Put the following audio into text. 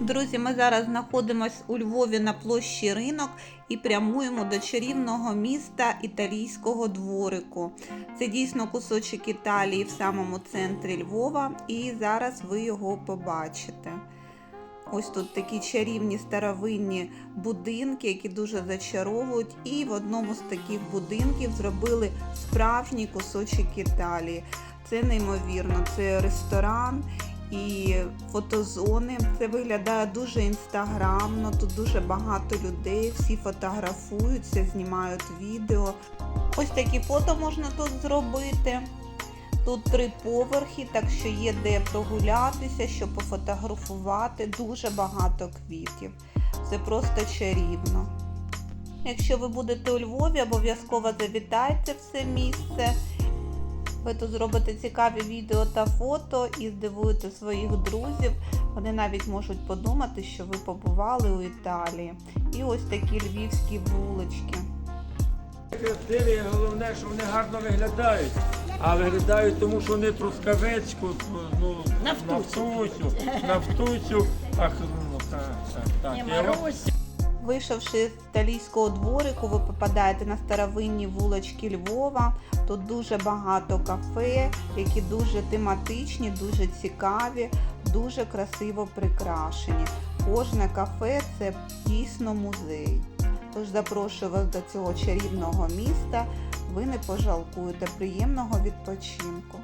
Друзі, ми зараз знаходимося у Львові на площі ринок і прямуємо до чарівного міста італійського дворику. Це дійсно кусочок Італії в самому центрі Львова, і зараз ви його побачите. Ось тут такі чарівні старовинні будинки, які дуже зачаровують. І в одному з таких будинків зробили справжній кусочок Італії. Це неймовірно, це ресторан і фотозони. Це виглядає дуже інстаграмно. Тут дуже багато людей, всі фотографуються, знімають відео. Ось такі фото можна тут зробити. Тут три поверхи, так що є де прогулятися, щоб пофотографувати. Дуже багато квітів. Це просто чарівно. Якщо ви будете у Львові, обов'язково завітайте в це місце. Ви тут зробите цікаві відео та фото і здивуєте своїх друзів. Вони навіть можуть подумати, що ви побували у Італії. І ось такі львівські вулички. Красиві, головне, що вони гарно виглядають. А виглядають тому, що вони трускавецьку, ну, нафтусю, нафтусю. Ах, ну, так, так, так. Вийшовши з італійського дворику, ви попадаєте на старовинні вулички Львова. Тут дуже багато кафе, які дуже тематичні, дуже цікаві, дуже красиво прикрашені. Кожне кафе це дійсно музей. Тож запрошую вас до цього чарівного міста. Ви не пожалкуєте приємного відпочинку.